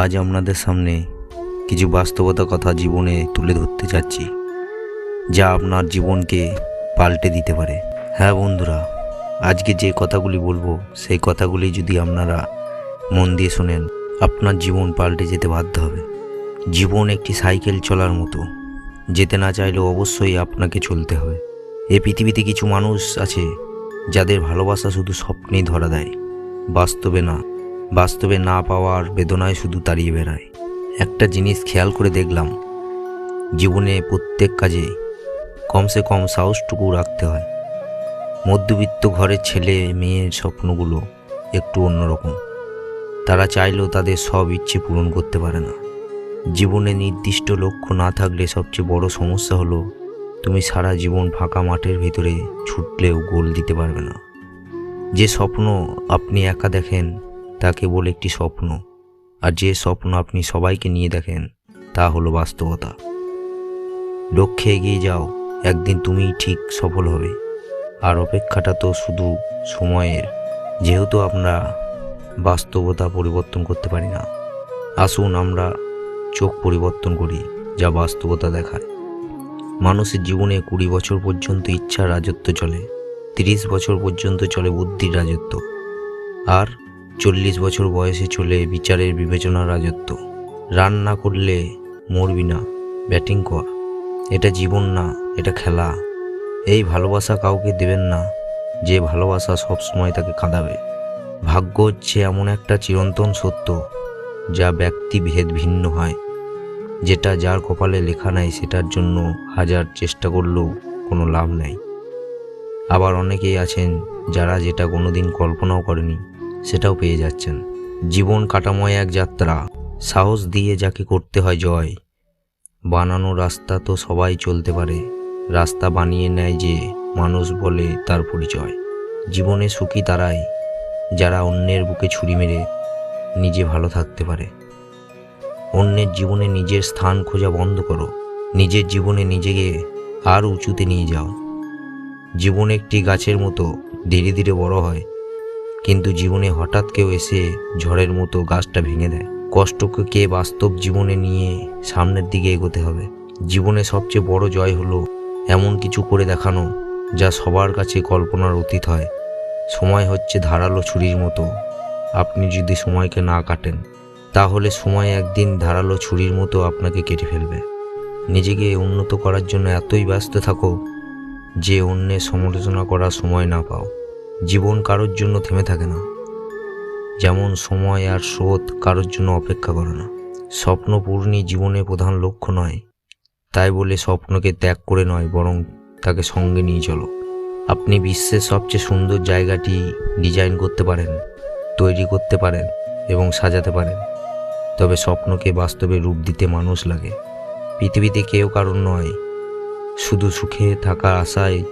আজ আপনাদের সামনে কিছু বাস্তবতা কথা জীবনে তুলে ধরতে চাচ্ছি, যা আপনার জীবনকে পাল্টে দিতে পারে। হ্যাঁ বন্ধুরা, আজকে যে কথাগুলি বলব, সেই কথাগুলি যদি আপনারা মন দিয়ে শোনেন, আপনার জীবন পাল্টে যেতে বাধ্য হবে। জীবন একটি সাইকেল চলার মতো, যেতে না চাইলেও অবশ্যই আপনাকে চলতে হবে। এ পৃথিবীতে কিছু মানুষ আছে, যাদের ভালোবাসা শুধু স্বপ্নেই ধরা দেয়, বাস্তবে না। বাস্তবে না পাওয়ার বেদনায় শুধু তাড়িয়ে বেড়ায়। একটা জিনিস খেয়াল করে দেখলাম, জীবনে প্রত্যেক কাজে কমসে কম সাহসটুকু রাখতে হয়। মধ্যবিত্ত ঘরের ছেলে মেয়ের স্বপ্নগুলো একটু অন্যরকম। তারা চাইলেও তাদের সব ইচ্ছে পূরণ করতে পারে না। জীবনে নির্দিষ্ট লক্ষ্য না থাকলে সবচেয়ে বড় সমস্যা হলো, তুমি সারা জীবন ফাঁকা মাঠের ভিতরে ছুটলেও গোল দিতে পারবে না। যে স্বপ্ন আপনি একা দেখেন তা কেবল একটি স্বপ্ন। আর যে স্বপ্ন আপনি সবাইকে নিয়ে দেখেন, তা হলো বাস্তবতা। লক্ষ্যে এগিয়ে যাও, একদিন তুমি ঠিক সফল হবে। আর অপেক্ষাটা তো শুধু সময়ের, যেহেতু আমরা বাস্তবতা পরিবর্তন করতে পারি না। আসুন আমরা চোখ পরিবর্তন করি, যা বাস্তবতা দেখায়। মানুষের জীবনে কুড়ি বছর পর্যন্ত ইচ্ছার রাজত্ব চলে, তিরিশ বছর পর্যন্ত চলে বুদ্ধির রাজত্ব। আর চল্লিশ বছর বয়সে চলে বিচারের বিবেচনা রাজত্ব। রান না করলে মরবি না, ব্যাটিং কর। এটা জীবন না, এটা খেলা। এই ভালোবাসা কাউকে দেবেন না, যে ভালোবাসা সবসময় তাকে কাঁদাবে। ভাগ্য হচ্ছে এমন একটা চিরন্তন সত্য, যা ব্যক্তি ভেদ ভিন্ন হয়। যেটা যার কপালে লেখা নাই, সেটার জন্য হাজার চেষ্টা করলেও কোনো লাভ নেই। আবার অনেকেই আছেন যারা যেটা কোনোদিন কল্পনাও করেনি। সেটাও পেয়ে যাচ্ছেন। জীবন কাটাময় এক যাত্রা। সাহস দিয়ে যাকে করতে হয় জয়। বানানো রাস্তা তো সবাই চলতে পারে। রাস্তা বানিয়ে নেয় যে মানুষ বলে তার পরিচয়। জীবনে সুখী তারাই, যারা অন্যের বুকে ছুরি মেরে নিজে ভালো থাকতে পারে। অন্যের জীবনে নিজের স্থান খোঁজা বন্ধ করো। নিজের জীবনে নিজেকে আর উঁচুতে নিয়ে যাও। জীবন একটি গাছের মতো ধীরে ধীরে বড় হয়। কিন্তু জীবনে হঠাৎ কেউ এসে ঝড়ের মতো গাছটা ভেঙে দেয়। কষ্টকে কে বাস্তব জীবনে নিয়ে সামনের দিকে এগোতে হবে? জীবনে সবচেয়ে বড় জয় হলো এমন কিছু করে দেখানো যা সবার কাছে কল্পনার অতীত হয়। সময় হচ্ছে ধারালো ছুরির মতো। আপনি যদি সময়কে না কাটেন, তাহলে সময় একদিন ধারালো ছুরির মতো আপনাকে কেটে ফেলবে। নিজেকে উন্নত করার জন্য এতই ব্যস্ত থাকো যে অন্যের সমালোচনা করার সময় না পাও। জীবন কারোর জন্য থেমে থাকে না। যেমন সময় আর স্রোত কারোর জন্য অপেক্ষা করে না। স্বপ্ন পূর্ণই জীবনের প্রধান লক্ষ্য নয়। তাই বলে স্বপ্নকে ত্যাগ করে নয়, বরং তাকে সঙ্গে নিয়ে চলো। আপনি বিশ্বের সবচেয়ে সুন্দর জায়গাটি ডিজাইন করতে পারেন, তৈরি করতে পারেন এবং সাজাতে পারেন। তবে স্বপ্নকে বাস্তবে রূপ দিতে মানুষ লাগে। পৃথিবীতে কেউ কারণ নয়। শুধু সুখে থাকা আশায়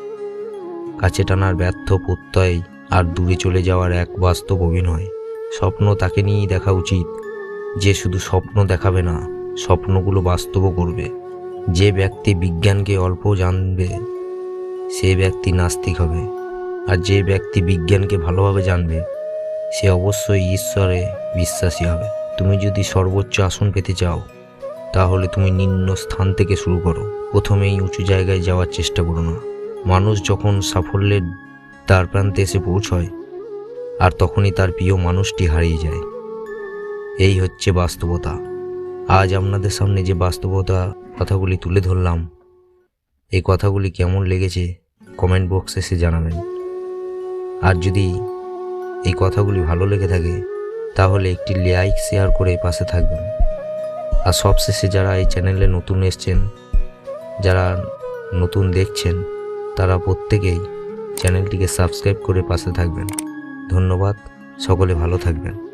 কাছে টানার ব্যর্থ প্রত্যয় আর দূরে চলে যাওয়ার এক বাস্তব অভিনয়। স্বপ্ন তাকে নিয়েই দেখা উচিত। যে শুধু স্বপ্ন দেখাবে না, স্বপ্নগুলো বাস্তবও করবে। যে ব্যক্তি বিজ্ঞানকে অল্প জানবে, সে ব্যক্তি নাস্তিক হবে। আর যে ব্যক্তি বিজ্ঞানকে ভালোভাবে জানবে, সে অবশ্যই ঈশ্বরে বিশ্বাসী হবে। তুমি যদি সর্বোচ্চ আসন পেতে চাও, তাহলে তুমি নিম্ন স্থান থেকে শুরু করো। প্রথমেই উঁচু জায়গায় যাওয়ার চেষ্টা করো না। মানুষ যখন সাফল্যের দ্বার প্রান্তে এসে পৌঁছয়, আর তখনই তার প্রিয় মানুষটি হারিয়ে যায়। এই হচ্ছে বাস্তবতা। আজ আপনাদের সামনে যে বাস্তবতা কথাগুলি তুলে ধরলাম, এই কথাগুলি কেমন লেগেছে কমেন্ট বক্সে এসে জানাবেন। আর যদি এই কথাগুলি ভালো লেগে থাকে, তাহলে একটি লাইক, শেয়ার করে পাশে থাকবেন। আর সবশেষে যারা এই চ্যানেলে নতুন এসছেন, যারা নতুন দেখছেন তারা প্রত্যেকেই চ্যানেলটিকে সাবস্ক্রাইব করে পাশে থাকবেন। ধন্যবাদ সকলে ভালো থাকবেন।